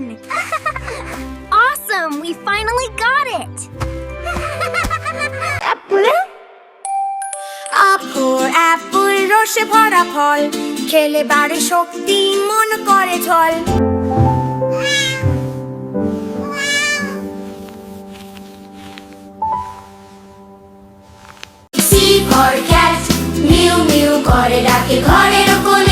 done! awesome! We finally got it! আপুর Apple রসে ভরা ফল খেলে বাড়ে শক্তি মন করে ঝল C for cat meow meow করে ডাকে ঘরের কোণে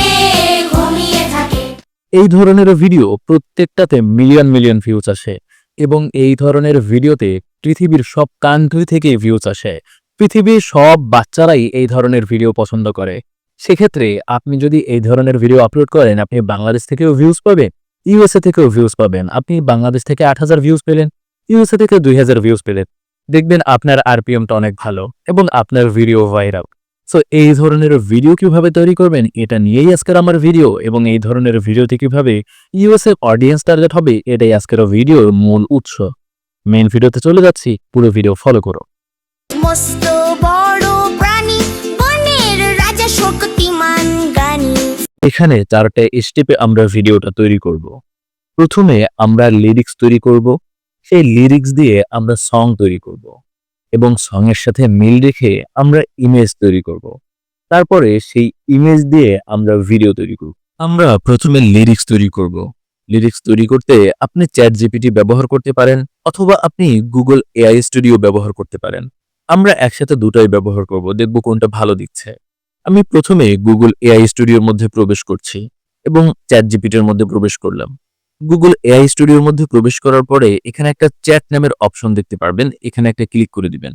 এই ধরনের ভিডিও প্রত্যেকটাতে মিলিয়ন মিলিয়ন ভিউজ আসে এবং এই ধরনের ভিডিওতে পৃথিবীর সব কান্ট্রি থেকে ভিউজ আসে। পৃথিবীর সব বাচ্চারাই এই ধরনের ভিডিও পছন্দ করে। সেক্ষেত্রে আপনি যদি এই ধরনের ভিডিও আপলোড করেন, আপনি বাংলাদেশ থেকেও ভিউজ পাবেন ইউএসএ থেকেও ভিউজ পাবেন। আপনি বাংলাদেশ থেকে আট হাজার ভিউজ পেলেন ইউএসএ থেকে দুই হাজার ভিউজ পেলেন। দেখবেন আপনার আরপিএমটা অনেক ভালো এবং আপনার ভিডিও ভাইরাল সো এই ধরনের ভিডিও কীভাবে তৈরি করবেন এটা নিয়েই আজকের আমার ভিডিও এবং এই ধরনের ভিডিওতে কীভাবে ইউএস এর অডিয়েন্স টার্গেট হবে এটাই আজকের ভিডিওর মূল উৎস। মেইন ভিডিওতে চলে যাচ্ছি পুরো ভিডিও ফলো করো। মস্ত বড় প্রাণী বনের রাজা শক্তিমান গানী। এখানে চারটে স্টেপে আমরা ভিডিওটা তৈরি করব। প্রথমে আমরা লিরিক্স তৈরি করব সেই লিরিক্স দিয়ে আমরা সং তৈরি করব। এবং সং এর সাথে মিল রেখে আমরা ইমেজ তৈরি করব। তারপরে সেই ইমেজ দিয়ে আমরা ভিডিও তৈরি করব। আমরা প্রথমে লিরিক্স তৈরি করব। লিরিক্স তৈরি করতে আপনি চ্যাট জিপিটি ব্যবহার করতে পারেন অথবা আপনি গুগল এআই স্টুডিও ব্যবহার করতে পারেন। আমরা একসাথে দুটাই ব্যবহার করব, দেখব কোনটা ভালো দিচ্ছে। আমি প্রথমে গুগল এআই স্টুডিওর মধ্যে প্রবেশ করছি এবং চ্যাট জিপিটির মধ্যে প্রবেশ করলাম। গুগল এআই স্টুডিওর মধ্যে প্রবেশ করার পরে এখানে একটা চ্যাট নামের অপশন দেখতে পারবেন। এখানে একটা ক্লিক করে দিবেন।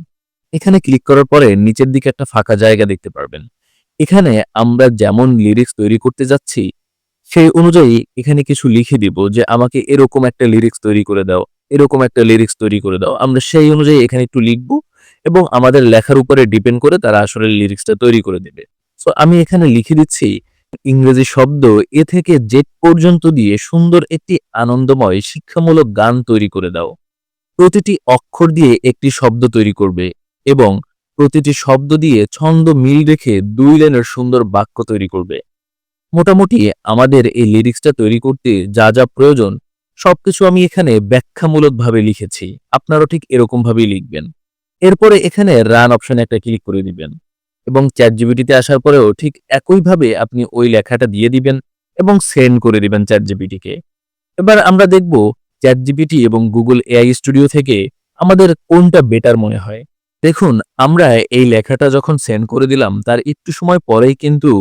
এখানে ক্লিক করার পরে নিচের দিকে একটা ফাঁকা জায়গা দেখতে পারবেন। এখানে আমরা যেমন লিরিক্স তৈরি করতে যাচ্ছি, সেই অনুযায়ী এখানে কিছু লিখে দিব যে, আমাকে এরকম একটা লিরিক্স তৈরি করে দাও, এরকম একটা লিরিক্স তৈরি করে দাও। আমরা সেই অনুযায়ী এখানে একটু লিখব এবং আমাদের লেখার উপরে ডিপেন্ড করে তারা আসলে লিরিক্সটা তৈরি করে দেবে। সো আমি এখানে লিখে দিচ্ছি ইংরেজি শব্দ এ থেকে জেট পর্যন্ত দিয়ে সুন্দর একটি আনন্দময় শিক্ষামূলক গান তৈরি করে দাও। প্রতিটি অক্ষর দিয়ে একটি শব্দ তৈরি করবে এবং প্রতিটি শব্দ দিয়ে ছন্দ মিল রেখে দুই লাইনের সুন্দর বাক্য তৈরি করবে। মোটামুটি আমাদের এই লিরিক্সটা তৈরি করতে যা যা প্রয়োজন, সবকিছু আমি এখানে ব্যাখ্যামূলকভাবে লিখেছি। আপনারাও ঠিক এরকম ভাবেই লিখবেন। এরপরে এখানে রান অপশনে একটা ক্লিক করে দিবেন। এবং চ্যাট জিবিটিতে আসার পরেও ঠিক একইভাবে আপনি ওই লেখাটা দিয়ে দিবেন এবং সেন্ড করে দিবেন চ্যাট জিবিটিকে এবার আমরা দেখব চ্যাট জিবিটি এবং গুগল এআই স্টুডিও থেকে আমাদের কোনটা বেটার মনে হয়। দেখুন, আমরা এই লেখাটা যখন সেন্ড করে দিলাম, তার একটু সময় পরেই কিন্তু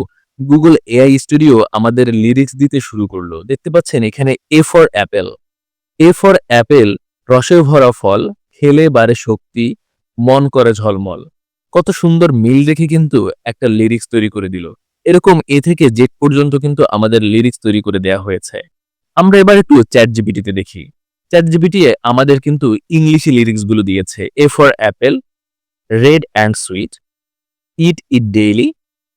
গুগল এআই স্টুডিও আমাদের লিরিক্স দিতে শুরু করল। দেখতে পাচ্ছেন, এখানে A for apple A for apple রসে ভরা ফল, খেলে বারে শক্তি, মন করে ঝলমল। কত সুন্দর মিল রেখে কিন্তু একটা লিরিক্স তৈরি করে দিল। এরকম এ থেকে জেড পর্যন্ত কিন্তু আমাদের লিরিক্স তৈরি করে দেয়া হয়েছে। আমরা এবার একটু চ্যাট জিবিটিতে দেখি। চ্যাট জিবিটি আমাদের কিন্তু ইংলিশে লিরিক্সগুলো দিয়েছে। A for apple red and sweet eat it daily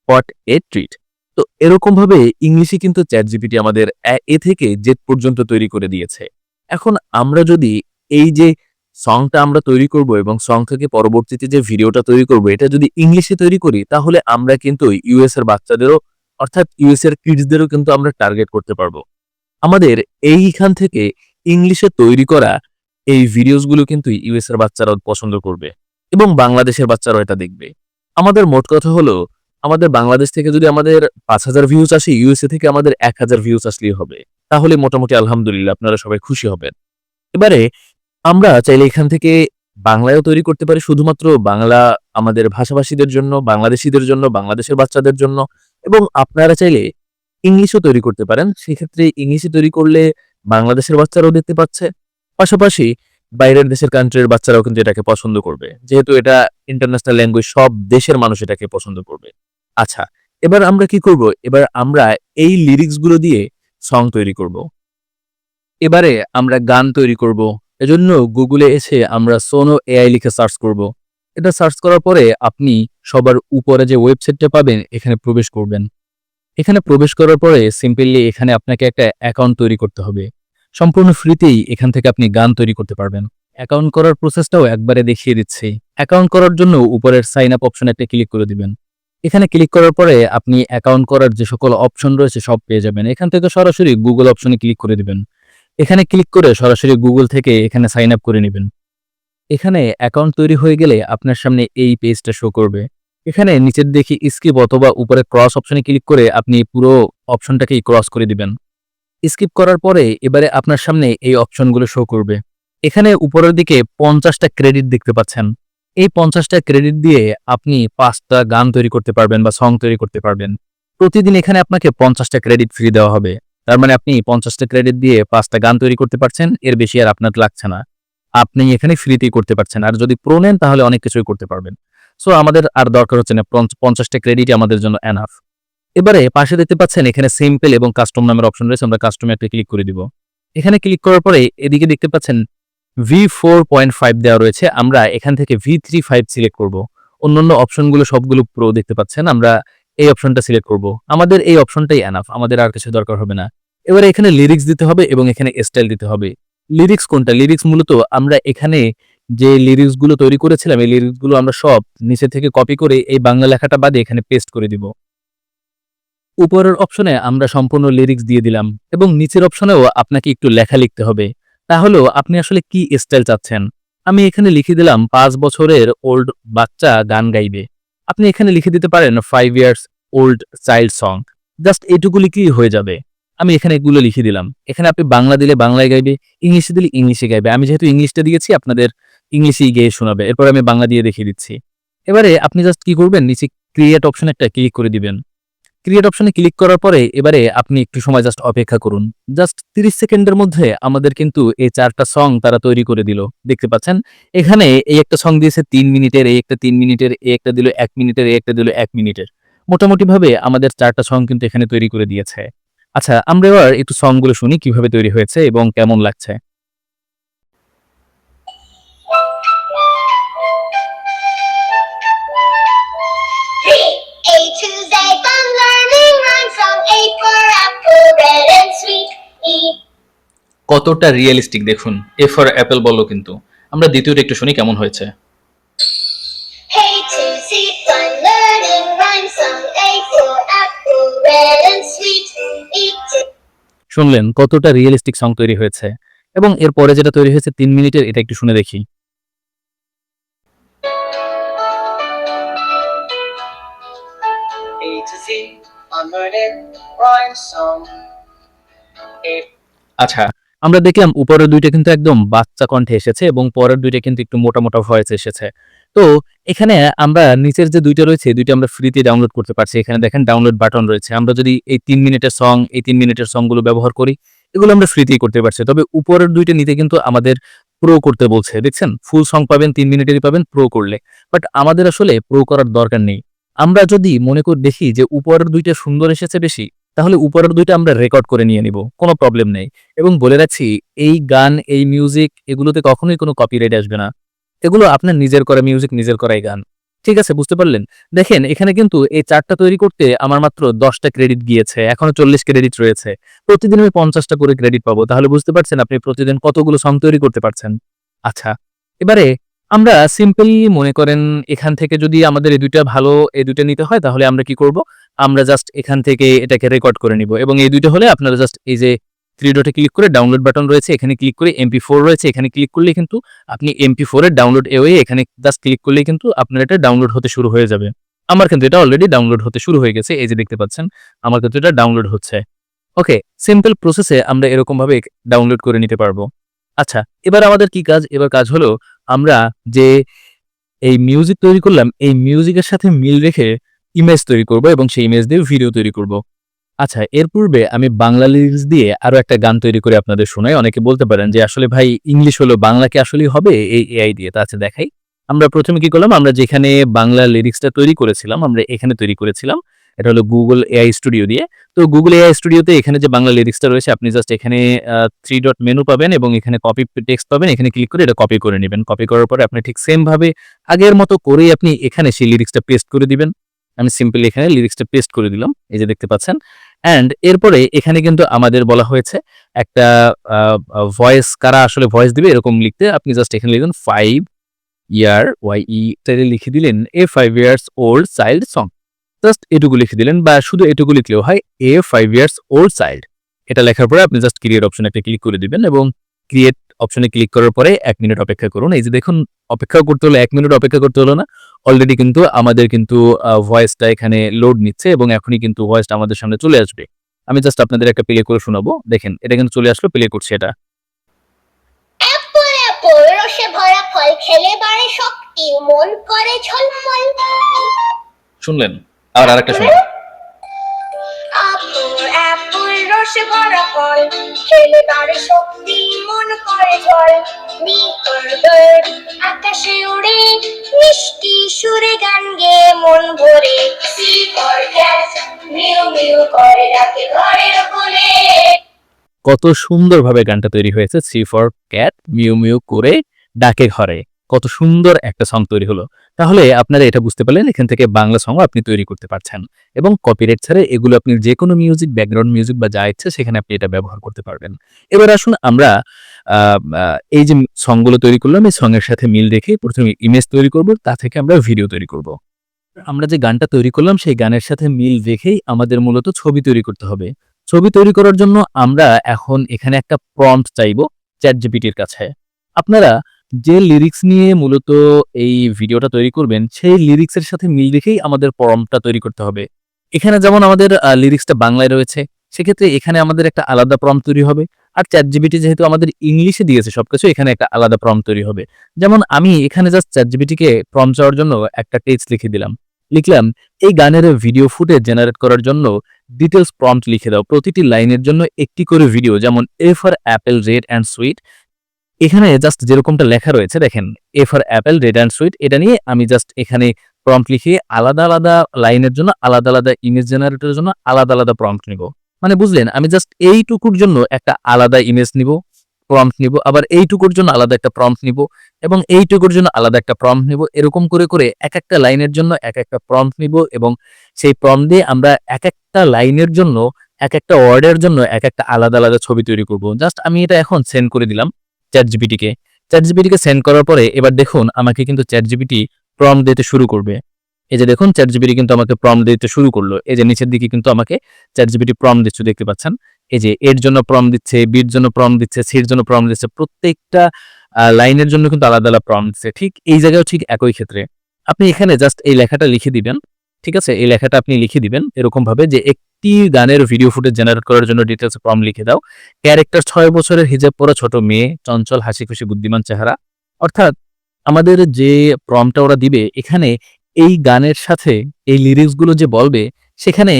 what a treat তো এরকম ভাবে ইংলিশে কিন্তু চ্যাট জিপিটি আমাদের এ- থেকে জেড পর্যন্ত তৈরি করে দিয়েছে। এখন আমরা যদি এই যে সংটা আমরা তৈরি করব এবং সং থেকে পরবর্তীতে যে ভিডিওটা তৈরি করব, এটা যদি ইংলিশে তৈরি করি, তাহলে আমরা কিন্তু ইউএস এর বাচ্চাদেরও, অর্থাৎ ইউএস এর কিডসদেরও কিন্তু আমরা টার্গেট করতে পারব। আমাদের এইখান থেকে ইংলিশে তৈরি করা এই ভিডিওসগুলো কিন্তু ইউএস এর বাচ্চারাও পছন্দ করবে এবং বাংলাদেশের বাচ্চারাও এটা দেখবে। আমাদের মোট কথা হলো, আমাদের বাংলাদেশ থেকে যদি আমাদের পাঁচ হাজার ভিউজ আসে ইউএসএ থেকে আমাদের এক হাজার ভিউজ আসলেই হবে। তাহলে মোটামুটি আলহামদুলিল্লাহ, আপনারা সবাই খুশি হবেন। এবারে আমরা চাইলে এখান থেকে বাংলায়ও তৈরি করতে পারি, শুধুমাত্র বাংলা আমাদের ভাষাভাষীদের জন্য, বাংলাদেশিদের জন্য, বাংলাদেশের বাচ্চাদের জন্য, এবং আপনারা চাইলে ইংলিশও তৈরি করতে পারেন। সেক্ষেত্রে ইংলিশে তৈরি করলে বাংলাদেশের বাচ্চারাও দেখতে পাচ্ছে। পাশাপাশি বাইরের দেশের কান্ট্রির বাচ্চারাও কিন্তু এটাকে পছন্দ করবে। যেহেতু এটা ইন্টারন্যাশনাল ল্যাঙ্গুয়েজ সব দেশের মানুষ এটাকে পছন্দ করবে। আচ্ছা এবার আমরা কি করব? এবার আমরা এই লিরিক্সগুলো দিয়ে সং তৈরি করব। এবারে আমরা গান তৈরি করব। এজন্য গুগলে এসে আমরা সোনো এআই লিখে সার্চ করব। এটা সার্চ করার পরে আপনি সবার উপরে যে ওয়েবসাইটটা পাবেন, এখানে প্রবেশ করবেন। এখানে প্রবেশ করার পরে সিম্পলি এখানে আপনাকে একটা অ্যাকাউন্ট তৈরি করতে হবে। সম্পূর্ণ ফ্রিতেই এখান থেকে আপনি গান তৈরি করতে পারবেন। অ্যাকাউন্ট করার প্রসেসটাও একবারে দেখিয়ে দিচ্ছি। অ্যাকাউন্ট করার জন্য উপরের সাইন আপ অপশন একটা ক্লিক করে দিবেন। এখানে ক্লিক করার পরে আপনি অ্যাকাউন্ট করার যে সকল অপশন রয়েছে সব পেয়ে যাবেন। এখান থেকে সরাসরি গুগল অপশনে ক্লিক করে দিবেন। এখানে ক্লিক করে সরাসরি গুগল থেকে এখানে সাইন আপ করে নেবেন। এখানে অ্যাকাউন্ট তৈরি হয়ে গেলে আপনার সামনে এই পেজটা শো করবে। এখানে নিচের দেখি স্কিপ অথবা উপরে ক্রস অপশনে ক্লিক করে আপনি পুরো অপশনটাকেই ক্রস করে দিবেন। স্কিপ করার পরে এবারে আপনার সামনে এই অপশনগুলো শো করবে। এখানে উপরের দিকে পঞ্চাশটা ক্রেডিট দেখতে পাচ্ছেন। এই পঞ্চাশটা ক্রেডিট দিয়ে আপনি পাঁচটা গান তৈরি করতে পারবেন বা সং তৈরি করতে পারবেন। প্রতিদিন এখানে আপনাকে পঞ্চাশটা ক্রেডিট ফ্রি দেওয়া হবে। তার মানে আপনি পঞ্চাশটা ক্রেডিট দিয়ে পাঁচটা গান তৈরি করতে পারছেন, এর বেশি আর আপনার লাগছে না। আপনি এখানে ফ্রিতেই করতে পারছেন। আর যদি প্রো নেন, তাহলে অনেক কিছুই করতে পারবেন। সো আমাদের আর দরকার হচ্ছে না পঞ্চাশটা ক্রেডিট আমাদের জন্য এনাফ এবারে পাশে দেখতে পাচ্ছেন, এখানে সিম্পল এবং কাস্টম নামের অপশন রয়েছে, আমরা কাস্টমে একটা ক্লিক করে দিব। এখানে ক্লিক করার পরে এদিকে দেখতে পাচ্ছেন ভি ফোর পয়েন্ট ফাইভ দেওয়া রয়েছে। আমরা এখান থেকে ভি থ্রি ফাইভ সিলেক্ট করব। অন্যান্য অপশনগুলো সবগুলো প্রো দেখতে পাচ্ছেন। আমরা এই অপশনটা সিলেক্ট করব। আমাদের এই অপশনটাই এনাফ আমাদের আর কিছু দরকার হবে না। এবারে এখানে লিরিক্স দিতে হবে এবং এখানে স্টাইল দিতে হবে। লিরিক্স কোনটা? লিরিক্স মূলত আমরা এখানে যে লিরিক্সগুলো তৈরি করেছিলাম, এই লিরিক্সগুলো আমরা সব নিচে থেকে কপি করে এই বাংলা লেখাটা বাদে এখানে পেস্ট করে দিব। উপরের অপশনে আমরা সম্পূর্ণ লিরিক্স দিয়ে দিলাম এবং নিচের অপশনেও আপনাকে একটু লেখা লিখতে হবে। তাহলেও আপনি আসলে কি স্টাইল চাচ্ছেন? আমি এখানে লিখে দিলাম, পাঁচ বছরের ওল্ড বাচ্চা গান গাইবে। আপনি এখানে লিখে দিতে পারেন five years old child song just এটুকুলি লিখলেই হয়ে যাবে? আমি এখানে এগুলো লিখে দিলাম। এখানে আপনি বাংলা দিলে বাংলায় গাইবে, ইংলিশে দিলে ইংলিশে গাইবে। আমি যেহেতু ইংলিশটা দিয়েছি, আপনাদের ইংলিশেই গিয়ে শোনাবে। এরপর আমি বাংলা দিয়ে দেখিয়ে দিচ্ছি। এবারে আপনি জাস্ট কি করবেন? নিচে ক্রিয়েট অপশন একটা ক্লিক করে দিবেন। ক্রিয়েট অপশনে ক্লিক করার পরে এবারে আপনি একটু সময় জাস্ট অপেক্ষা করুন। জাস্ট তিরিশ সেকেন্ডের মধ্যে আমাদের কিন্তু এই চারটা সং তারা তৈরি করে দিল। দেখতে পাচ্ছেন? এখানে এই একটা সং দিয়েছে তিন মিনিটের, এই একটা তিন মিনিটের, এই একটা দিল এক মিনিটের, এই একটা দিল এক মিনিটের। মোটামুটি ভাবে আমাদের চারটা সং কিন্তু এখানে তৈরি করে দিয়েছে। আচ্ছা আমরা এবার একটু সংগুলো শুনি কীভাবে তৈরি হয়েছে এবং কেমন লাগছে। কতটা রিয়েলিস্টিক দেখুন এ ফর অ্যাপেল বলল কিন্তু। আমরা দ্বিতীয়টা একটু শুনি কেমন হয়েছে। শুনলেন কতটা রিয়েলিস্টিক সং তৈরি হয়েছে। এবং এরপরে যেটা তৈরি হয়েছে তিন মিনিটের এটা একটু শুনে দেখি। আচ্ছা আমরা দেখলাম উপরের দুইটা কিন্তু একদম বাচ্চা কণ্ঠে এসেছে এবং পরের দুইটা কিন্তু একটু মোটা মোটা ভয়েস এসেছে। তো এখানে আমরা নিচের যে দুইটা রয়েছে, দুইটা আমরা ফ্রিতে ডাউনলোড করতে পারছি। এখানে দেখেন ডাউনলোড বাটন রয়েছে। আমরা যদি এই তিন মিনিটের সং এই তিন মিনিটের সংগুলো ব্যবহার করি, এগুলো আমরা ফ্রিতেই করতে পারছি। তবে উপরের দুইটা নিতে কিন্তু আমাদের প্রো করতে বলছে। দেখছেন? ফুল সং পাবেন, তিন মিনিটেরই পাবেন প্রো করলে। বাট আমাদের আসলে প্রো করার দরকার নেই। আমরা যদি মনে করে, দেখি যে উপরের দুইটা সুন্দর এসেছে বেশি তাহলে উপরের দুইটা আমরা রেকর্ড করে নিয়ে নিব, কোনো প্রবলেম নেই। এবং বলে রাখছি, এই গান, এই মিউজিক এগুলোতে কখনোই কোনো কপিরাইট আসবে না। এগুলো আপনার নিজের করা মিউজিক নিজের করাই গান। ঠিক আছে, বুঝতে পারলেন? দেখেন, এখানে কিন্তু এই চারটা তৈরি করতে আমার মাত্র দশটা ক্রেডিট গিয়েছে, এখনও চল্লিশ ক্রেডিট রয়েছে। প্রতিদিন আমি পঞ্চাশটা করে ক্রেডিট পাবো। তাহলে বুঝতে পারছেন আপনি প্রতিদিন কতগুলো সং তৈরি করতে পারছেন। আচ্ছা এবারে আমরা সিম্পলি মনে করেন এখান থেকে যদি আমাদের এই দুইটা ভালো, এই দুইটা নিতে হয়, তাহলে আমরা কি করব? আমরা জাস্ট এখান থেকে এটাকে রেকর্ড করে নিব। এবং এই দুইটা হলে আপনারা জাস্ট এই যে থ্রি ডটে ক্লিক করে ডাউনলোড বাটন রয়েছে, এখানে ক্লিক করে এমপি ফোর রয়েছে, এখানে ক্লিক করলে কিন্তু আপনি এমপি ফোর এর ডাউনলোড এওয়ে এখানে জাস্ট ক্লিক করলে কিন্তু আপনার এটা ডাউনলোড হতে শুরু হয়ে যাবে। আমার কিন্তু এটা অলরেডি ডাউনলোড হতে শুরু হয়ে গেছে, এই যে দেখতে পাচ্ছেন, আমার কিন্তু এটা ডাউনলোড হচ্ছে। ওকে সিম্পল প্রসেসে আমরা এরকমভাবে ডাউনলোড করে নিতে পারব। আচ্ছা এবার আমাদের কি কাজ? এবার কাজ হলো আমরা যে এই মিউজিক তৈরি করলাম, এই মিউজিকের সাথে মিল রেখে ইমেজ তৈরি করব এবং সেই ইমেজ দিয়ে ভিডিও তৈরি করব। আচ্ছা এর পূর্বে আমি বাংলা লিরিক্স দিয়ে আরও একটা গান তৈরি করে আপনাদের শোনাই। অনেকে বলতে পারেন যে, আসলে ভাই ইংলিশ হলো বাংলা কি আসলেই হবে? এই এআই দিয়ে। তা আচ্ছা দেখাই। আমরা প্রথমে কি করলাম? আমরা যেখানে বাংলা লিরিক্সটা তৈরি করেছিলাম, আমরা এখানে তৈরি করেছিলাম। এটা হলো গুগল এআই স্টুডিও দিয়ে। তো গুগল এআই স্টুডিওতে এখানে যে বাংলা লিরিক্সটা রয়েছে, আপনি জাস্ট এখানে থ্রি ডট মেনু পাবেন এবং এখানে কপি টেক্সট পাবেন। এখানে ক্লিক করে এটা কপি করে নেবেন। কপি করার পরে আপনি ঠিক সেম ভাবে আগের মতো করেই আপনি এখানে সেই লিরিক্সটা পেস্ট করে দিবেন। আমি সিম্পলি এখানে লিরিক্সটা পেস্ট করে দিলাম, এই যে দেখতে পাচ্ছেন। অ্যান্ড এরপরে এখানে কিন্তু আমাদের বলা হয়েছে একটা ভয়েস কারা আসলে ভয়েস দিবে এরকম লিখতে, আপনি জাস্ট এখানে লিখুন ফাইভ ইয়ার ওয়াই ই লিখে দিলেন a five years old child song just এটুকু লিখে দিলেন বা শুধু এটুকু লিখলেও হয় a five years old child এটা লেখার পরে আপনি জাস্ট ক্রিয়েট অপশনে একটা ক্লিক করে দিবেন এবং ক্রিয়েট অপশনে ক্লিক করার পরে এক মিনিট অপেক্ষা করুন। এই যে দেখুন অপেক্ষা করতে হলো এক মিনিট অপেক্ষা করতে হলো না। অলরেডি কিন্তু আমাদের কিন্তু ভয়েসটা এখানে লোড নিচ্ছে এবং এখনই কিন্তু ভয়েসটা আমাদের সামনে চলে আসবে। আমি জাস্ট আপনাদের একটা প্লে করে শোনাবো। দেখেন এটা কিন্তু চলে আসলো প্লে করছে এটা। অ্যাপল অ্যাপল রসে ভরা ফল খেলে বাড়ে শক্তি মন করে ঝলমল। শুনলেন? আর আরেকটা শুনুন আপেল অ্যাপল রসে ভরা ফল খেলে বাড়ে শক্তি মন করে ঝল নিকর আকাশে উড়ে মিষ্টি সুরে গান গেয়ে মন ভরে। সি ফর মিউ মিউ করে ডাকে ঘরের কোলে। কত সুন্দরভাবে গানটা তৈরি হয়েছে C for cat meow meow করে ডাকে ঘরে। কত সুন্দর একটা সং তৈরি হলো। তাহলে আপনারা এটা বুঝতে পারলেন, এখান থেকে বাংলা সং আপনি তৈরি করতে পারছেন। এবং কপিরাইট ছাড়া এগুলো আপনি যে কোনো মিউজিক ব্যাকগ্রাউন্ড মিউজিক বা যা ইচ্ছে সেখানে আপনি এটা ব্যবহার করতে পারবেন। এবার আসুন আমরা এই যে সংগুলো তৈরি করলাম, এই সঙ্গের সাথে মিল রেখে প্রথমে ইমেজ তৈরি করব, তা থেকে আমরা ভিডিও তৈরি করব। আমরা যে গানটা তৈরি করলাম, সেই গানের সাথে মিল রেখেই আমাদের মূলত ছবি তৈরি করতে হবে। ছবি তৈরি করার জন্য আমরা এখন এখানে একটা প্রম্পট চাইব চ্যাট জিপিটির কাছে। আপনারা যে লিরিক্স নিয়ে মূলত এই ভিডিওটা তৈরি করবেন, সেই লিরিক্সের সাথে মিল রেখেই আমাদের পরমটা তৈরি করতে হবে। এখানে যেমন আমাদের লিরিক্সটা বাংলায় রয়েছে, সেক্ষেত্রে এখানে আমাদের একটা আলাদা প্রম্পট তৈরি হবে। আর চ্যাট জিবিটি যেহেতু আমাদের ইংলিশে দিয়েছে সবকিছু, এখানে একটা আলাদা প্রম্পট তৈরি হবে। যেমন আমি এখানে জাস্ট চ্যাট জিপিটিকে প্রম্পট চাওয়ার জন্য একটা টেক্সট লিখে দিলাম। লিখলাম, এই গানের ভিডিও ফুটেজ জেনারেট করার জন্য ডিটেলস প্রম্পট লিখে দাও। প্রতিটি লাইনের জন্য একটি করে ভিডিও যেমন A for apple red and sweet এখানে জাস্ট যেরকমটা লেখা রয়েছে, দেখেন A for apple red and sweet এটা নিয়ে আমি জাস্ট এখানে প্রম্পট লিখে আলাদা আলাদা লাইনের জন্য, আলাদা আলাদা ইমেজ জেনারেটরের জন্য আলাদা আলাদা প্রম্পট নিব। মানে বুঝলেন, আমি জাস্ট এইটুকুর জন্য একটা আলাদা ইমেজ নিব প্রম্পট নিব, আবার এইটুকুর জন্য আলাদা একটা প্রম্পট নিব, এবং এইটুকুর জন্য আলাদা একটা প্রম্পট নিব, এরকম করে করে এক একটা লাইনের জন্য এক একটা প্রম্পট নিব, এবং সেই প্রম্পট দিয়ে আমরা এক একটা লাইনের জন্য, এক একটা ওয়ার্ডের জন্য এক একটা আলাদা আলাদা ছবি তৈরি করব। জাস্ট আমি এটা এখন সেন্ড করে দিলাম। চ্যাট জিপিটিকে চ্যাট জিপিটিকে সেন্ড করার পরে এবার দেখুন আমাকে কিন্তু চ্যাট জিপিটি প্রম্পট দিতে শুরু করবে। এই যে দেখুন চ্যাট জিপিটি কিন্তু আমাকে প্রম্পট দিতে শুরু করল। এই যে নিচের দিকে কিন্তু আমাকে চ্যাট জিপিটি প্রম্পট দিচ্ছে, দেখতে পাচ্ছেন? এই যে এর জন্য প্রম্পট দিচ্ছে বির জন্য প্রম্পট দিচ্ছে সির জন্য প্রম্পট দিচ্ছে, প্রত্যেকটা লাইনের জন্য কিন্তু আলাদা আলাদা প্রম্পট দিচ্ছে। ঠিক এই জায়গায় ঠিক একই ক্ষেত্রে। আপনি এখানে জাস্ট এই লেখাটা লিখে দিবেন। ঠিক আছে? এই লেখাটা আপনি লিখে দিবেন এরকম ভাবে যে একটি গানের ভিডিও ফুটেজ জেনারেট করার জন্য ডিটেলস ফর্ম লিখে দাও। ক্যারেক্টার ছয় বছরের হিজাব পরা ছোট মেয়ে, চঞ্চল হাসি খুশি বুদ্ধিমান চেহারা। অর্থাৎ আমাদের যে প্রমটা ওরা দিবে, এখানে এই গানের সাথে এই লিরিক্সগুলো যে বলবে, সেখানে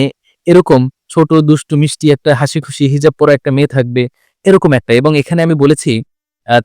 এরকম ছোট, দুষ্টু, মিষ্টি একটা হাসি খুশি হিজাব পরা একটা মেয়ে থাকবে, এরকম একটা। এবং এখানে আমি বলেছি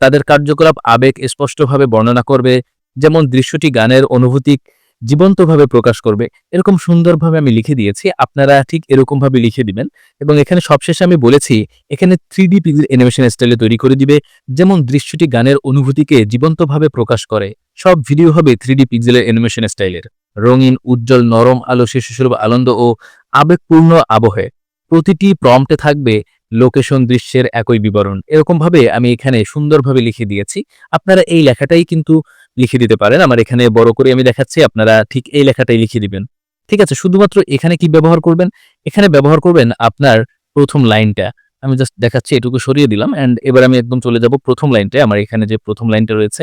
তাদের কার্যকলাপ আবেগ স্পষ্টভাবে বর্ণনা করবে। যেমন দৃশ্যটি গানের অনুভূতি জীবন্তভাবে প্রকাশ করবে। এরকম সুন্দরভাবে আমি লিখে দিয়েছি, আপনারা ঠিক এরকম ভাবে লিখে দিবেন এবং এখানে সবশেষে আমি বলেছি, এখানে থ্রি ডি অ্যানিমেশন স্টাইলে তৈরি করে দিবে, যেমন দৃশ্যটি গানের অনুভূতিকে জীবন্তভাবে প্রকাশ করে। সব ভিডিও হবে থ্রি ডি পিক্সেলের অ্যানিমেশন স্টাইলের রঙিন, উজ্জ্বল, নরম, আলো, শিশুসুলভ, আনন্দ ও আবেগপূর্ণ আবহে। প্রতিটি প্রম্পটে থাকবে লোকেশন দৃশ্যের একই বিবরণ। এরকম ভাবে আমি এখানে সুন্দরভাবে লিখে দিয়েছি। আপনারা এই লেখাটাই কিন্তু লিখে দিতে পারেন। আমার এখানে বড় করে আমি দেখাচ্ছি, আপনারা ঠিক এই লেখাটাই লিখে দিবেন। ঠিক আছে? শুধুমাত্র এখানে কি ব্যবহার করবেন? এখানে ব্যবহার করবেন আপনার প্রথম লাইনটা। আমি জাস্ট দেখাচ্ছি, এটুকু সরিয়ে দিলাম অ্যান্ড এবার আমি একদম চলে যাব প্রথম লাইনটা আমার এখানে যে প্রথম লাইনটা রয়েছে,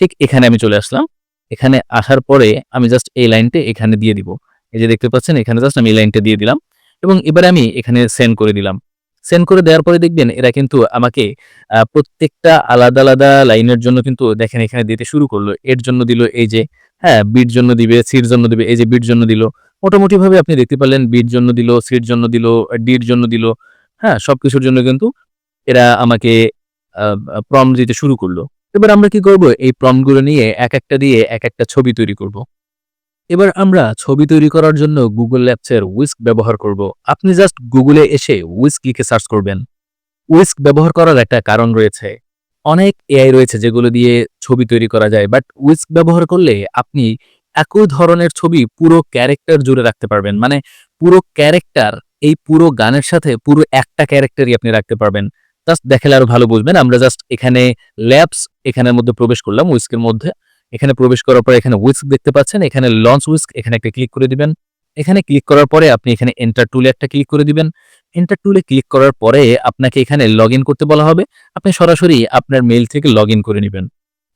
ঠিক এখানে আমি চলে আসলাম। এখানে আসার পরে আমি জাস্ট এই লাইনটা এখানে দিয়ে দিব। এই যে দেখতে পাচ্ছেন, এখানে জাস্ট আমি এই লাইনটা দিয়ে দিলাম এবং এবারে আমি এখানে সেন্ড করে দিলাম। সেন্ড করে দেওয়ার পরে দেখবেন এরা কিন্তু আমাকে প্রত্যেকটা আলাদা আলাদা লাইনের জন্য কিন্তু দেখেন এখানে দিতে শুরু করল। এর জন্য দিল এই যে হ্যাঁ বিট জন্য দিবে সির জন্য দিবে, এই যে বিট জন্য দিল। মোটামুটি ভাবে আপনি দেখতে পারলেন বিট জন্য দিল সির জন্য দিল ডির জন্য দিল হ্যাঁ সবকিছুর জন্য কিন্তু এরা আমাকে প্রম দিতে শুরু করল। এবার আমরা কি করব? এই প্রমগুলো নিয়ে এক একটা দিয়ে এক একটা ছবি তৈরি করব। এবার আমরা ছবি তৈরি করার জন্য গুগল ল্যাপসের উইস্ক ব্যবহার করব। আপনি জাস্ট গুগলে এসে উইস্ক লিখে সার্চ করবেন। উইস্ক ব্যবহার করার একটা কারণ রয়েছে। অনেক এআই রয়েছে যেগুলো দিয়ে ছবি তৈরি করা যায় বাট উইস্ক ব্যবহার করলে আপনি একই ধরনের ছবি পুরো ক্যারেক্টার জুড়ে রাখতে পারবেন। মানে পুরো ক্যারেক্টার এই পুরো গানের সাথে পুরো একটা ক্যারেক্টারই আপনি রাখতে পারবেন। জাস্ট দেখালে আরও ভালো বুঝবেন। আমরা জাস্ট এখানে ল্যাবস এখানের মধ্যে প্রবেশ করলাম উইস্কের মধ্যে। এখানে প্রবেশ করার পরে এখানে উইস্ক দেখতে পাচ্ছেন, এখানে লঞ্চ উইস্ক এখানে একটা ক্লিক করে দিবেন। এখানে ক্লিক করার পরে আপনি এখানে এন্টার টুলে একটা ক্লিক করে দিবেন। এন্টার টুলে ক্লিক করার পরে আপনাকে এখানে লগ করতে বলা হবে। আপনি সরাসরি আপনার মেইল থেকে লগ করে নেবেন।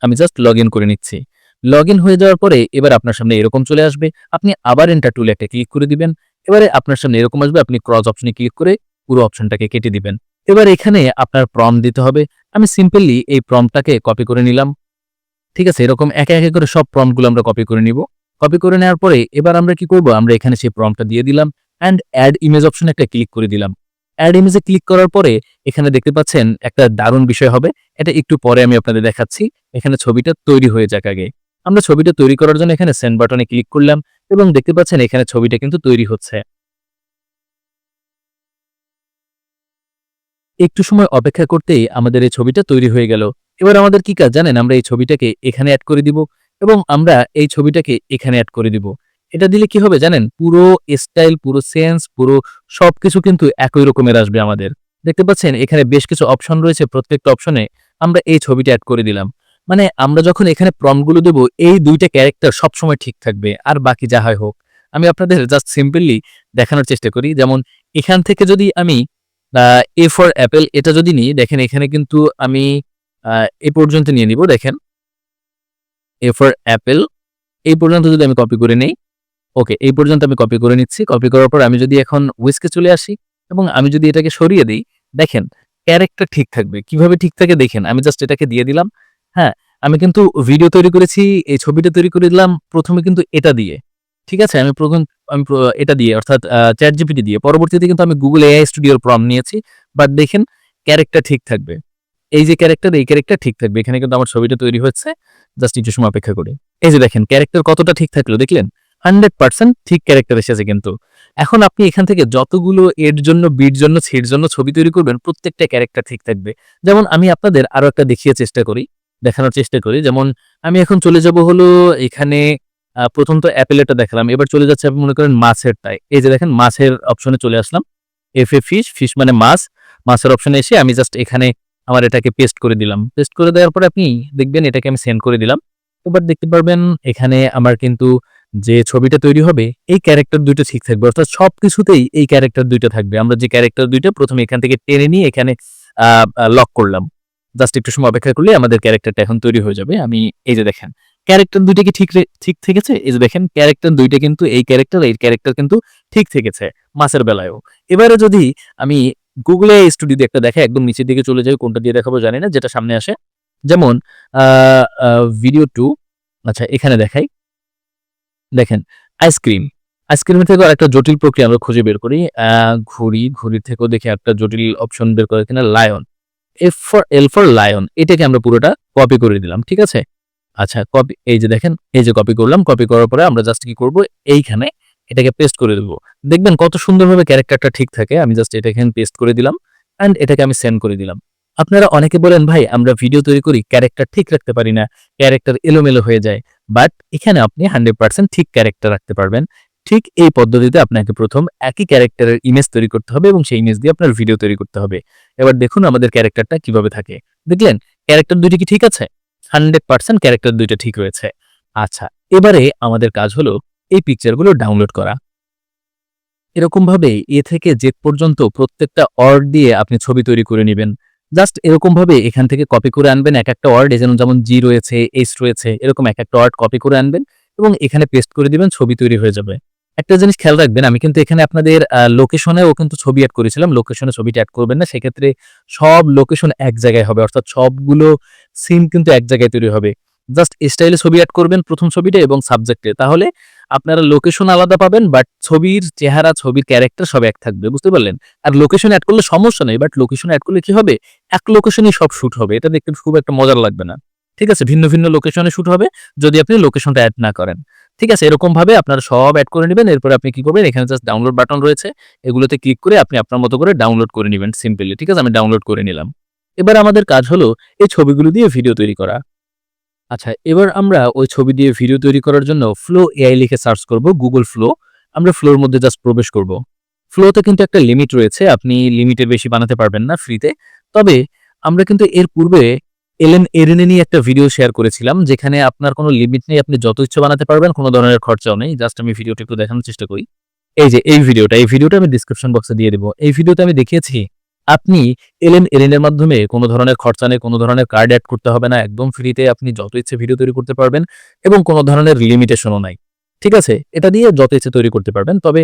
আমি জাস্ট লগ করে নিচ্ছি। লগ হয়ে যাওয়ার পরে এবার আপনার সামনে এরকম চলে আসবে। আপনি আবার এন্টার টুলে একটা ক্লিক করে দিবেন। এবারে আপনার সামনে এরকম আসবে, আপনি ক্রস অপশনে ক্লিক করে পুরো অপশনটাকে কেটে দিবেন। এবার এখানে আপনার প্রম দিতে হবে। আমি সিম্পলি এই প্রমটাকে কপি করে নিলাম। ঠিক আছে, এরকম একে একে করে সব প্রমগুলো আমরা কপি করে নিব। কপি করে নেওয়ার পরে এবার আমরা কি করব? আমরা এখানে সেই প্রমটা দিয়ে দিলাম অ্যান্ড অ্যাড ইমেজ অপশনে একটা ক্লিক করে দিলাম। অ্যাড ইমেজে ক্লিক করার পরে এখানে দেখতে পাচ্ছেন একটা দারুণ বিষয় হবে। এটা একটু পরে আমি আপনাদের দেখাচ্ছি। এখানে ছবিটা তৈরি হয়ে যাক আগে। আমরা ছবিটা তৈরি করার জন্য এখানে সেন্ড বাটনে ক্লিক করলাম এবং দেখতে পাচ্ছেন এখানে ছবিটা কিন্তু তৈরি হচ্ছে। একটু সময় অপেক্ষা করতেই আমাদের এই ছবিটা তৈরি হয়ে গেল। এবার আমাদের কি কাজ জানেন? আমরা এই ছবিটাকে এখানে অ্যাড করে দিব এবং আমরা এই ছবিটাকে এখানে অ্যাড করে দিব। এটা দিলে কি হবে জানেন? পুরো স্টাইল পুরো সেন্স পুরো সবকিছু কিন্তু একই রকমের আসবে আমাদের। দেখতে পাচ্ছেন? এখানে বেশ কিছু অপশন রয়েছে। প্রত্যেকটা অপশনে আমরা এই ছবিটা অ্যাড করে দিলাম। মানে আমরা যখন এখানে প্রমগুলো দেব, এই দুইটা ক্যারেক্টার সবসময় ঠিক থাকবে, আর বাকি যা হয় হোক। আমি আপনাদের জাস্ট সিম্পলি দেখানোর চেষ্টা করি। যেমন, এখান থেকে যদি আমি এ ফর অ্যাপেল এটা যদি নিই, দেখেন এখানে কিন্তু আমি এ পর্যন্ত নিয়ে নিব, দেখেন। এ ফর অ্যাপেল এই পর্যন্ত যদি আমি কপি করে নেই ওকে এই পর্যন্ত আমি কপি করে নিচ্ছি। কপি করার পর আমি যদি এখন উইসকে চলে আসি এবং আমি যদি এটাকে সরিয়ে দিই, দেখেন ক্যারেক্টার ঠিক থাকবে। কীভাবে ঠিক থাকে দেখেন, আমি জাস্ট এটাকে দিয়ে দিলাম। হ্যাঁ আমি কিন্তু ভিডিও তৈরি করেছি, এই ছবিটা তৈরি করে দিলাম, প্রথমে কিন্তু এটা দিয়ে, ঠিক আছে? আমি প্রথম, আমি এটা দিয়ে, অর্থাৎ চ্যাট জিপিটি দিয়ে। পরবর্তীতে কিন্তু আমি গুগল এআই স্টুডিওর প্রম নিয়েছি বাট দেখেন ক্যারেক্টার ঠিক থাকবে। এই যে ক্যারেক্টার এই ক্যারেক্টার ঠিক থাকবে। এখানে কিন্তু আমার ছবিটা তৈরি হচ্ছে। জাস্ট কিছু সময় অপেক্ষা করে। এই যে দেখেন ক্যারেক্টার কতটা ঠিক থাকল দেখলেন? হান্ড্রেড পার্সেন্ট ঠিক ক্যারেক্টার এসেছে কিন্তু। এখন আপনি এখান থেকে যতগুলো এর জন্য বিট জন্য ছির জন্য ছবি তৈরি করবেন, প্রত্যেকটা ক্যারেক্টার ঠিক থাকবে। যেমন আমি আপনাদের আরও একটা দেখিয়ে চেষ্টা করি, দেখানোর চেষ্টা করি। যেমন আমি এখন চলে যাব হলো এখানে প্রথম তো অ্যাপেলেটা দেখালাম। এবার চলে যাচ্ছে আপনি মনে করেন মাছের টাই এই যে দেখেন, মাছের অপশনে চলে আসলাম। এফ এ ফিশ ফিশ মানে মাছ। মাছের অপশনে এসে আমি জাস্ট এখানে আমার এটাকে পেস্ট করে দিলাম। পেস্ট করে দেওয়ার পরে আপনি দেখবেন এটাকে আমি সেন্ড করে দিলাম। এবার দেখতে পারবেন এখানে আমার কিন্তু যে ছবিটা তৈরি হবে, এই ক্যারেক্টার দুইটা ঠিক থাকবে। অর্থাৎ সব কিছুতেই এই ক্যারেক্টার দুইটা থাকবে। আমরা যে ক্যারেক্টার দুইটা প্রথমে এখান থেকে টেনে নিয়ে এখানে লক করলাম। জাস্ট একটু সময় অপেক্ষা করলে আমাদের ক্যারেক্টারটা এখন তৈরি হয়ে যাবে। আমি এই যে দেখেন ক্যারেক্টার দুইটা কি ঠিক ঠিক থেকেছে? এই যে দেখেন ক্যারেক্টার দুইটা কিন্তু এই ক্যারেক্টার এই ক্যারেক্টার কিন্তু ঠিক থেকেছে মাছের বেলায়ও। এবারে যদি আমি গুগলে স্টুডিও একটা দেখে, একদম নিচের দিকে চলে যাই, কোনটা দিয়ে দেখাবো জানি না, যেটা সামনে আসে। যেমন ভিডিও টু আচ্ছা এখানে দেখাই। দেখেন আইসক্রিম আইসক্রিমের থেকে একটা জটিল প্রক্রিয়া আমরা খুঁজে বের করি। ঘড়ি, ঘড়ির থেকেও দেখি একটা জটিল অপশন বের করে কিনা lion F for L for lion এটাকে আমরা পুরোটা কপি করে দিলাম, ঠিক আছে? আচ্ছা কপি এই যে দেখেন, এই যে কপি করলাম কপি করার পরে আমরা জাস্ট কি করব, এইখানে এটাকে পেস্ট করে দেবো। দেখবেন কত সুন্দরভাবে ক্যারেক্টারটা ঠিক থাকে, আমি জাস্ট এটা এখানে পেস্ট করে দিলাম অ্যান্ড এটাকে আমি সেন্ড করে দিলাম। আপনারা অনেকে বলেন, ভাই, আমরা ভিডিও তৈরি করি ক্যারেক্টার ঠিক রাখতে পারি না ক্যারেক্টার এলোমেলো হয়ে যায়। বাট এখানে আপনি হান্ড্রেড পার্সেন্ট ঠিক ক্যারেক্টার রাখতে পারবেন। ঠিক এই পদ্ধতিতে আপনাকে প্রথম একই ক্যারেক্টারের ইমেজ তৈরি করতে হবে এবং সেই ইমেজ দিয়ে আপনার ভিডিও তৈরি করতে হবে। এবার দেখুন আমাদের ক্যারেক্টারটা কীভাবে থাকে। দেখলেন ক্যারেক্টার দুইটি কি ঠিক আছে? হান্ড্রেড পার্সেন্ট ক্যারেক্টার দুইটা ঠিক রয়েছে। আচ্ছা এবারে আমাদের কাজ হলো এই পিকচারগুলো ডাউনলোড করা। এরকম ভাবে এ থেকে জেড পর্যন্ত প্রত্যেকটা ওয়ার্ড দিয়ে আপনি ছবি তৈরি করে নেবেন। জাস্ট এরকম ভাবে এখান থেকে কপি করে আনবেন। এক একটা ওয়ার্ড যেমন যেমন জি রয়েছে এইচ রয়েছে, এরকম এক একটা ওয়ার্ড কপি করে আনবেন এবং এখানে পেস্ট করে দিবেন, ছবি তৈরি হয়ে যাবে। একটা জিনিস খেয়াল রাখবেন, আমি কিন্তু এখানে আপনাদের লোকেশনেও কিন্তু ছবি অ্যাড করেছিলাম। লোকেশনে ছবিটা অ্যাড করবেন না, সেক্ষেত্রে সব লোকেশন এক জায়গায় হবে। অর্থাৎ সবগুলো সিন কিন্তু এক জায়গায় তৈরি হবে। জাস্ট স্টাইলে ছবি অ্যাড করবেন প্রথম ছবিটা এবং সাবজেক্টে তাহলে আপনারা লোকেশন আলাদা পাবেন বাট ছবির চেহারা, ছবির ক্যারেক্টার সব এক থাকবে, বুঝতে পারলেন? আর লোকেশন অ্যাড করলে সমস্যা নেই বাট লোকেশন অ্যাড করলে কি হবে? এক লোকেশনই সব শ্যুট হবে, এটা দেখতে খুব একটা মজার লাগবে না। ঠিক আছে? ভিন্ন ভিন্ন লোকেশনে শ্যুট হবে, যদি আপনি লোকেশনটা অ্যাড না করেন। ঠিক আছে? এরকম ভাবে আপনারা সব অ্যাড করে নেবেন, এরপরে আপনি কি করবেন? এখানে জাস্ট ডাউনলোড বাটন রয়েছে, এগুলোতে ক্লিক করে আপনি আপনার মতো করে ডাউনলোড করে নেবেন সিম্পলি ঠিক আছে? আমি ডাউনলোড করে নিলাম। এবার আমাদের কাজ হলো, এই ছবিগুলো দিয়ে ভিডিও তৈরি করা। আচ্ছা এবার আমরা ওই ছবি দিয়ে ভিডিও তৈরি করার জন্য ফ্লো এআই লিখে সার্চ করব গুগল ফ্লো আমরা ফ্লোর মধ্যে জাস্ট প্রবেশ করব। ফ্লোতে কিন্তু একটা লিমিট রয়েছে, আপনি লিমিটের বেশি বানাতে পারবেন না ফ্রিতে তবে আমরা কিন্তু এর পূর্বে এলএন এরেনে নিয়ে একটা ভিডিও শেয়ার করেছিলাম, যেখানে আপনার কোনো লিমিট নেই, আপনি যত ইচ্ছে বানাতে পারবেন, কোনো ধরনের খরচাও নেই। জাস্ট আমি ভিডিওটা একটু দেখানোর চেষ্টা করি। এই যে, এই ভিডিওটা এই ভিডিওটা আমি ডিসক্রিপশন বক্সে দিয়ে দেবো। এই ভিডিওতে আমি দেখিয়েছি আপনি এলএম এর মাধ্যমে কোনো ধরনের খরচা নেই, কোনো ধরনের কার্ড অ্যাড করতে হবে না, একদম ফ্রিতে আপনি যত ইচ্ছে ভিডিও তৈরি করতে পারবেন এবং কোনো ধরনের লিমিটেশনও নাই। ঠিক আছে? এটা দিয়ে যত ইচ্ছে তৈরি করতে পারবেন। তবে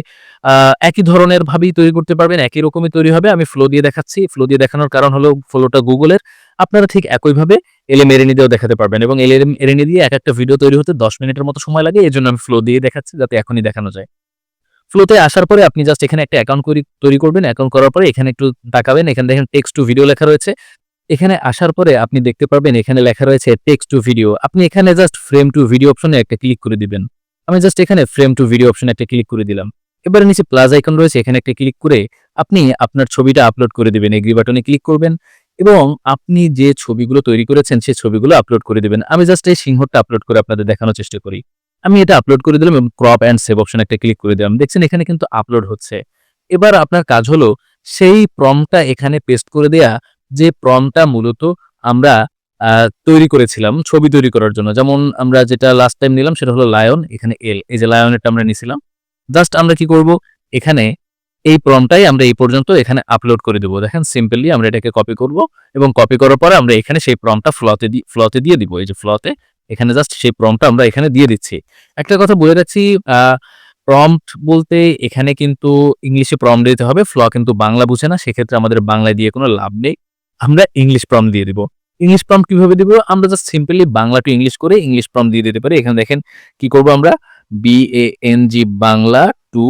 একই ধরনের ভাবেই তৈরি করতে পারবেন, একই রকমই তৈরি হবে। আমি ফ্লো দিয়ে দেখাচ্ছি। ফ্লো দিয়ে দেখানোর কারণ হলো ফ্লোটা গুগলের। আপনারা ঠিক একইভাবে এলএম এরেনি দিয়েও দেখাতে পারবেন এবং এলএম এরেনি দিয়ে এক একটা ভিডিও তৈরি হতে দশ মিনিটের মতো সময় লাগে। এই জন্য আমি ফ্লো দিয়ে দেখাচ্ছি যাতে এখনই দেখানো যায়। ফ্লোতে আসার পরে আপনি জাস্ট এখানে একটা অ্যাকাউন্ট তৈরি করবেন। অ্যাকাউন্ট করার পরে এখানে একটু তাকাবেন। এখানে দেখেন টেক্সট টু ভিডিও লেখা রয়েছে। এখানে আসার পরে আপনি দেখতে পারবেন এখানে লেখা রয়েছে টেক্সট টু ভিডিও আপনি এখানে জাস্ট ফ্রেম টু ভিডিও অপশনে একটা ক্লিক করে দিবেন। আমি জাস্ট এখানে ফ্রেম টু ভিডিও অপশনে একটা ক্লিক করে দিলাম। এবারে নিচে প্লাস আইকন রয়েছে, এখানে একটা ক্লিক করে আপনি আপনার ছবিটা আপলোড করে দিবেন। এগ্রি বাটনে ক্লিক করবেন এবং আপনি যে ছবিগুলো তৈরি করেছেন সেই ছবিগুলো আপলোড করে দিবেন। আমি জাস্ট এই সিংহটা আপলোড করে আপনাদের দেখানোর চেষ্টা করি। আমি এটা আপলোড করে দিলাম এবং ক্রপ অ্যান্ড সেভ অপশন একটা ক্লিক করে দিলাম। দেখছেন, এখানে কিন্তু আপলোড হচ্ছে। এবার আপনার কাজ হলো সেই প্রমটা এখানে পেস্ট করে দেয়া, যে প্রমটা মূলত আমরা তৈরি করেছিলাম, ছবি তৈরি করার জন্য। যেমন আমরা যেটা লাস্ট টাইম নিলাম, সেটা হলো লায়ন এখানে এল এই যে লায়নেরটা আমরা নিছিলাম। জাস্ট আমরা কি করব? এখানে এই প্রমটাই আমরা এই পর্যন্ত এখানে আপলোড করে দেবো। দেখেন সিম্পলি আমরা এটাকে কপি করব এবং কপি করার পরে আমরা এখানে সেই প্রমটা ফ্লতে দি ফ্লতে দিয়ে দিব। এই যে ফ্লতে এখানে জাস্ট সেই প্রমটা আমরা এখানে দিয়ে দিচ্ছি। একটা কথা বলে রাখছি প্রম্পট বলতে এখানে কিন্তু ইংলিশে প্রম্পট দিতে হবে ফ্ল কিন্তু বাংলা বুঝে না, সেক্ষেত্রে আমাদের বাংলায় দিয়ে কোনো লাভ নেই। আমরা ইংলিশ প্রম দিয়ে দিব। ইংলিশ প্রম কীভাবে দিব? আমরা just simply Bangla to English করে ইংলিশ প্রম দিয়ে দিতে পারি। এখানে দেখেন কি করব আমরা? B A N G Bangla to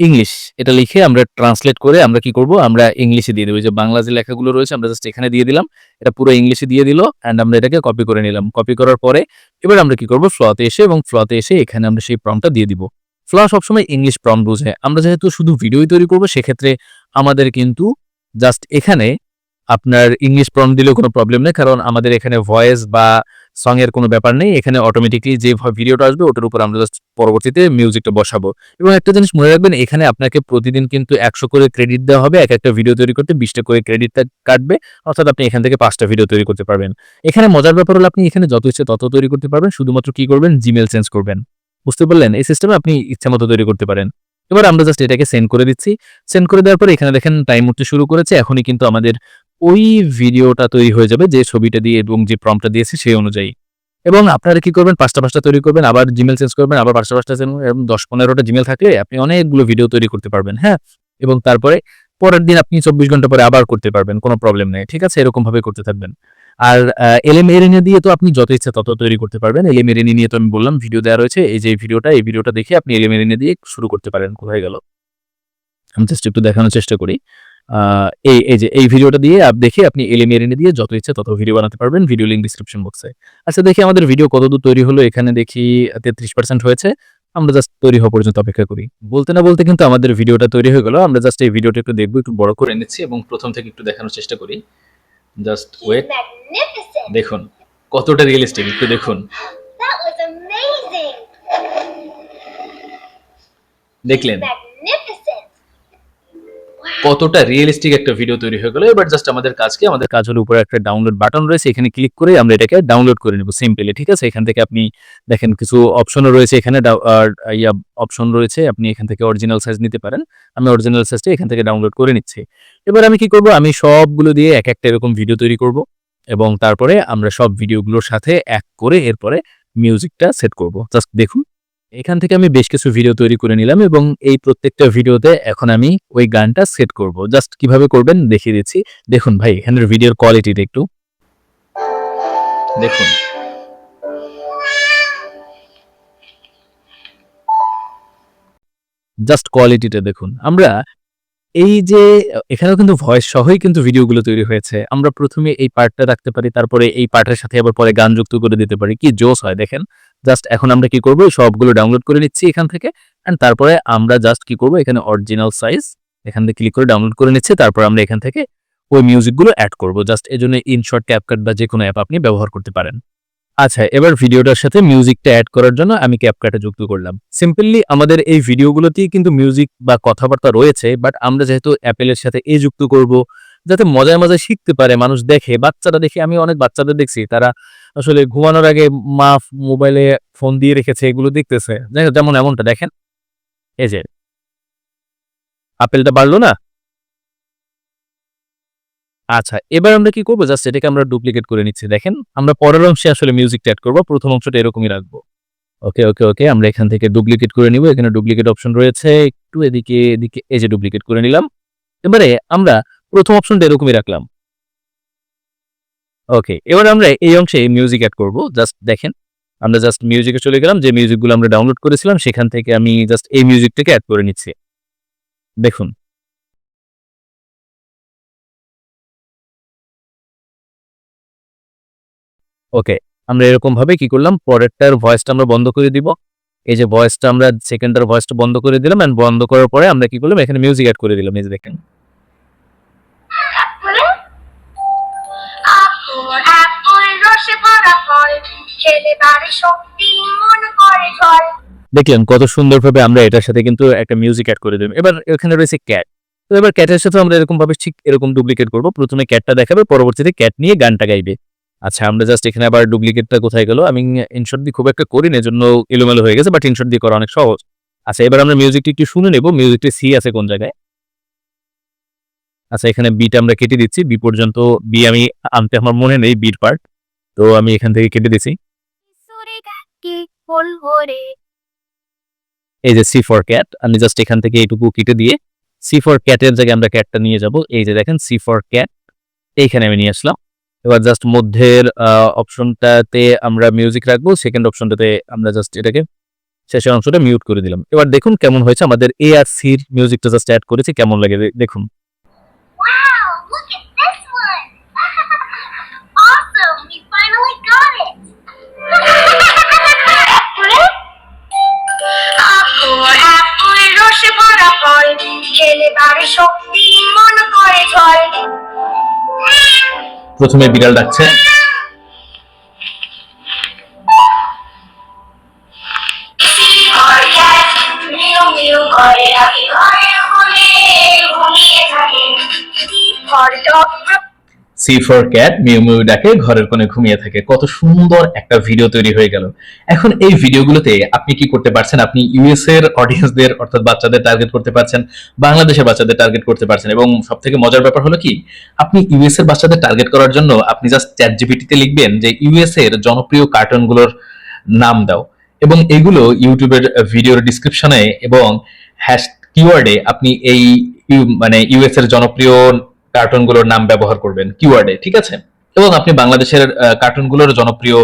English এটা লিখে আমরা ট্রান্সলেট করে আমরা কি করব? আমরা ইংলিশে দিয়ে দেবো। যে বাংলা যে লেখাগুলো রয়েছে, আমরা জাস্ট এখানে দিয়ে দিলাম। এটা পুরো ইংলিশে দিয়ে দিল অ্যান্ড আমরা এটাকে কপি করে নিলাম। কপি করার পরে এবার আমরা কি করব? ফ্লতে এসে এবং ফ্লতে এসে এখানে আমরা সেই প্রমটা দিয়ে দিব। ফ্ল সবসময় ইংলিশ প্রম বোঝে। আমরা যেহেতু শুধু ভিডিওই তৈরি করব, সেক্ষেত্রে আমাদের কিন্তু জাস্ট এখানে আপনার ইংলিশ প্রম দিলেও কোনো প্রবলেম নেই। কারণ আমাদের এখানে ভয়েস বা সং এর কোনো ব্যাপার নেই, এখানে অটোমেটিকলি যে ভিডিওটা আসবে, ওটার উপর আমরা জাস্ট পরবর্তীতে মিউজিকটা বসাবো। এবং একটা জিনিস মনে রাখবেন, এখানে আপনাকে প্রতিদিন কিন্তু একশো করে ক্রেডিট দেওয়া হবে, এক একটা ভিডিও তৈরি করতে বিশটা করে ক্রেডিট কাটবে, অর্থাৎ আপনি এখান থেকে পাঁচটা ভিডিও তৈরি করতে পারবেন। এখানে মজার ব্যাপার হলো, আপনি এখানে যত ইচ্ছে তত তৈরি করতে পারবেন, শুধুমাত্র কি করবেন? জিমেল চেঞ্জ করবেন। বুঝতে পারলেন? এই সিস্টেমে আপনি ইচ্ছা মতো তৈরি করতে পারেন। এবার আমরা জাস্ট এটাকে সেন্ড করে দিচ্ছি। সেন্ড করে দেওয়ার পরে এখানে দেখেন টাইম উঠতে শুরু করেছে। এখনই কিন্তু আমাদের ওই ভিডিওটা তৈরি হয়ে যাবে যে ছবিটা দিয়ে এবং যে প্রমটা দিয়েছি সেই অনুযায়ী। এবং আপনারা কি করবেন? পাঁচটা পাঁচটা তৈরি করবেন, আবার জিমেল চেঞ্জ করবেন, আবার পাঁচটা পাঁচটা চেঞ্জ এরকম দশ পনেরোটা জিমেল থাকলে আপনি অনেকগুলো ভিডিও তৈরি করতে পারবেন হ্যাঁ? এবং তারপরে পরের দিন আপনি চব্বিশ ঘণ্টা পরে আবার করতে পারবেন, কোনো প্রবলেম নেই, ঠিক আছে? এরকম ভাবে করতে থাকবেন। আর এলএম এরিনা দিয়ে তো আপনি যত ইচ্ছা তত তৈরি করতে পারবেন। এলএম এরিনি নিয়ে তো আমি বললাম ভিডিও দেওয়া রয়েছে, এই যে ভিডিওটা এই ভিডিওটা দেখে আপনি এলএম এরিনা দিয়ে শুরু করতে পারেন, কোথায় গেল? আমি জাস্ট একটু দেখানোর চেষ্টা করি। এই এই যে এই ভিডিওটা দিয়ে আপ দেখে আপনি এলএম এরিনা দিয়ে যত ইচ্ছা তত ভিডিও বানাতে পারবেন। ভিডিও লিঙ্ক ডিসক্রিপশন বক্সে আচ্ছা দেখি আমাদের ভিডিও কতদূর তৈরি হলো। এখানে দেখি তেত্রিশ পার্সেন্ট হয়েছে। আমরা জাস্ট তৈরি হওয়া পর্যন্ত অপেক্ষা করি। বলতে না বলতে কিন্তু আমাদের ভিডিওটা তৈরি হয়ে গেল। আমরা জাস্ট এই ভিডিওটা একটু দেখব একটু বড় করে নিচ্ছি এবং প্রথম থেকে একটু দেখানোর চেষ্টা করি। জাস্ট ওয়েট দেখুন কতটা রিয়েলিস্টিক একটু দেখুন। দেখলেন? কতটা রিয়েলিস্টিক একটা ভিডিও তৈরি হয়ে গেল। এবার জাস্ট আমাদের কাজকে, আমাদের কাজ হলো উপরে একটা ডাউনলোড বাটন রয়েছে, এখানে ক্লিক করে আমরা এটাকে ডাউনলোড করে নেব সিম্পলি ঠিক আছে? এখান থেকে আপনি দেখেন কিছু অপশনও রয়েছে এখানে ইয়া অপশন রয়েছে, আপনি এখান থেকে অরিজিনাল সাইজ নিতে পারেন। আমি অরিজিনাল সাইজটা এখান থেকে ডাউনলোড করে নিচ্ছি। এবার আমি কি করব? আমি সবগুলো দিয়ে এক একটা এরকম ভিডিও তৈরি করব এবং তারপরে আমরা সব ভিডিওগুলোর সাথে এক করে এরপরে মিউজিকটা সেট করব। জাস্ট দেখুন। এখান থেকে আমি বেশ কিছু ভিডিও তৈরি করে নিলাম এবং এই প্রত্যেকটা ভিডিওতে এখন আমি ওই গানটা সেট করব। জাস্ট কীভাবে করবেন দেখিয়ে দিচ্ছি। দেখুন ভাই, এখানের ভিডিওর কোয়ালিটিটা একটু। দেখুন। জাস্ট কোয়ালিটিটা দেখুন। আমরা এই যে, এখানেও কিন্তু ভয়েস সহই কিন্তু ভিডিওগুলো তৈরি হয়েছে। আমরা প্রথমে এই পার্টটা রাখতে পারি, তারপরে এই পার্টের সাথে আবার পরে গান যুক্ত করে দিতে পারি। কি জোস হয় দেখেন। জাস্ট এখন আমরা কি করব? সবগুলো ডাউনলোড করে নিচ্ছি এখান থেকে। এন্ড তারপরে আমরা জাস্ট কি করব? এখানে অরিজিনাল সাইজ এখান থেকে ক্লিক করে ডাউনলোড করে নিচ্ছি। তারপর আমরা এখান থেকে ওই মিউজিকগুলো অ্যাড করব। জাস্ট এজন্য ইনশর্ট ক্যাপকাট বা যে কোনো অ্যাপ আপনি ব্যবহার করতে পারেন। আচ্ছা এবার ভিডিওটার সাথে মিউজিকটা অ্যাড করার জন্য আমি ক্যাপকাটে যুক্ত করলাম। সিম্পলি আমাদের এই ভিডিওগুলোতেই কিন্তু মিউজিক বা কথাবার্তা রয়েছে বাট আমরা যেহেতু অ্যাপেলের সাথে এ যুক্ত করব, যাতে মজায় মজায় শিখতে পারে, মানুষ দেখে, বাচ্চারা দেখে, আমি অনেক বাচ্চাদের দেখছি, তারা আসলে ঘুমানোর আগে মা মোবাইলে ফোন দিয়ে রেখেছে, এগুলো দেখতেছে। যেমন এমনটা, দেখেন। এই যে। আপেলটা বাড়লো না? আচ্ছা এবার আমরা কি করব? জাস্ট এটাকে আমরা ডুপ্লিকেট করে নিচ্ছি। দেখেন, আমরা পরের অংশে আসলে মিউজিকটা অ্যাড করব। প্রথম অংশটা এরকমই রাখব। ওকে ওকে ওকে, আমরা এখান থেকে ডুপ্লিকেট করে নিব। এখানে ডুপ্লিকেট অপশন রয়েছে। একটু এদিকে এদিকে, এই যে ডুপ্লিকেট করে নিলাম। এবারে আমরা প্রথম অপশনটা এরকমই রাখলাম। ওকে এবার আমরা এই অংশে মিউজিক অ্যাড করব। জাস্ট দেখেন, আমরা জাস্ট মিউজিকে চলে গেলাম, যে মিউজিকগুলো আমরা ডাউনলোড করেছিলাম, সেখান থেকে আমি জাস্ট এই মিউজিকটাকে অ্যাড করে নিচ্ছি। দেখুন। ওকে আমরা এরকম ভাবে কি করলাম, পরেরটার ভয়েসটা আমরা বন্ধ করে দিব। এই যে ভয়েসটা আমরা সেকেন্ডটার ভয়েসটা বন্ধ করে দিলাম অ্যান্ড বন্ধ করার পরে আমরা কি করলাম, এখানে মিউজিক অ্যাড করে দিলাম, এই যে দেখেন। দেখলেন কত সুন্দরভাবে আমরা এটার সাথে কিন্তু একটা মিউজিক অ্যাড করে দিলাম। এবার এখানে রয়েছে ক্যাট তো এবার ক্যাটের সাথে আমরা এরকম ভাবে ঠিক এরকম ডুপ্লিকেট করব। প্রথমে ক্যাটটা দেখাবে, পরবর্তীতে ক্যাট নিয়ে গানটা গাইবে। আচ্ছা আমরা জাস্ট এখানে আবার ডুপ্লিকেটটা কোথায় গেল? আমি ইনশর্ট দিয়ে খুব একটা করি না এজন্য এলোমেলো হয়ে গেছে বাট ইনশর্ট দিয়ে করা অনেক সহজ। আচ্ছা এবার আমরা মিউজিকটি একটু শুনে নেব। মিউজিকটি সি আছে কোন জায়গায়? আচ্ছা এখানে বিটা আমরা কেটে দিচ্ছি। বি পর্যন্ত বি আমি আনতে আমার মনে নেই বির পার্ট তো আমি এখান থেকে কেটে দিচ্ছি এই যে সি ফর ক্যাট আমি জাস্ট এখান থেকে এইটুকু কেটে দিয়ে সি ফর ক্যাটের জায়গায় আমরা ক্যাটটা নিয়ে যাব। এই যে দেখেন সি ফর ক্যাট এইখানে আমি নিয়ে আসলাম। এবার জাস্ট মধ্যের অপশনটাতে আমরা মিউজিক রাখব সেকেন্ড অপশনটাতে আমরা জাস্ট এটাকে শেষের অংশটা মিউট করে দিলাম। এবার দেখুন কেমন হয়েছে আমাদের এ আর সির মিউজিকটা জাস্ট অ্যাড করেছি, কেমন লাগে দেখুন। রসে ভরা ফল খেলে বাড়ে শক্তি মন করে জল প্রথমে বিড়াল ডাকছে। করে রাখে ঘরে ঘুমিয়ে থাকে। C for cat meow meow ডাকে, ঘরের কোণে ঘুমিয়ে থাকে। কত সুন্দর একটা ভিডিও তৈরি হয়ে গেল। এখন এই ভিডিওগুলোতে আপনি কি করতে পারছেন? আপনি ইউএস এর অডিয়েন্সদের অর্থাৎ বাচ্চাদের টার্গেট করতে পারছেন, বাংলাদেশের বাচ্চাদের টার্গেট করতে পারছেন। এবং সব থেকে মজার ব্যাপার হলো কি, আপনি ইউএস এর বাচ্চাদের টার্গেট করার জন্য আপনি জাস্ট চ্যাট জিপিটিতে লিখবেন যে ইউএস এর জনপ্রিয় কার্টুনগুলোর নাম দাও। এবং এগুলো ইউটিউবের ভিডিওর ডিসক্রিপশনে এবং হ্যাশ কিওয়ার্ডে আপনি এই মানে ইউএস এর জনপ্রিয় কার্টুনগুলোর নাম ব্যবহার করবেন, কিওয়ার্ডে, ঠিক আছে? এবং আপনি বাংলাদেশের কার্টুনগুলোর জনপ্রিয়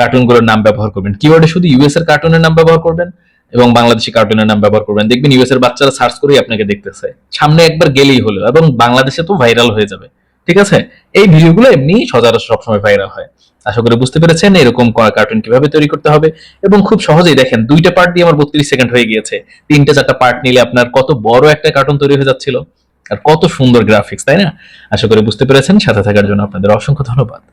কার্টুনগুলোর নাম ব্যবহার করবেন। কিওয়ার্ডে শুধু ইউএস এর কার্টুনের নাম ব্যবহার করবেন এবং বাংলাদেশি কার্টুনের নাম ব্যবহার করবেন। দেখবেন ইউএস এর বাচ্চারা সার্চ করেই আপনাকে দেখতেছে। সামনে একবার গেলেই হলো এবং বাংলাদেশে তো ভাইরাল হয়ে যাবে, ঠিক আছে? এই ভিডিওগুলো এমনি সচরাচর সবসময় ভাইরাল হয়। আশা করি বুঝতে পেরেছেন এরকম কার্টুন কীভাবে তৈরি করতে হবে এবং খুব সহজেই দেখেন, দুইটা পার্ট দিয়ে আমার বত্রিশ সেকেন্ড হয়ে গিয়েছে। তিনটে চারটা পার্ট নিলে আপনার কত বড় একটা কার্টুন তৈরি হয়ে যাচ্ছিল। আর কত সুন্দর গ্রাফিক্স তাই না? আশা করি বুঝতে পেরেছেন। সাথে থাকার জন্য আপনাদের অসংখ্য ধন্যবাদ।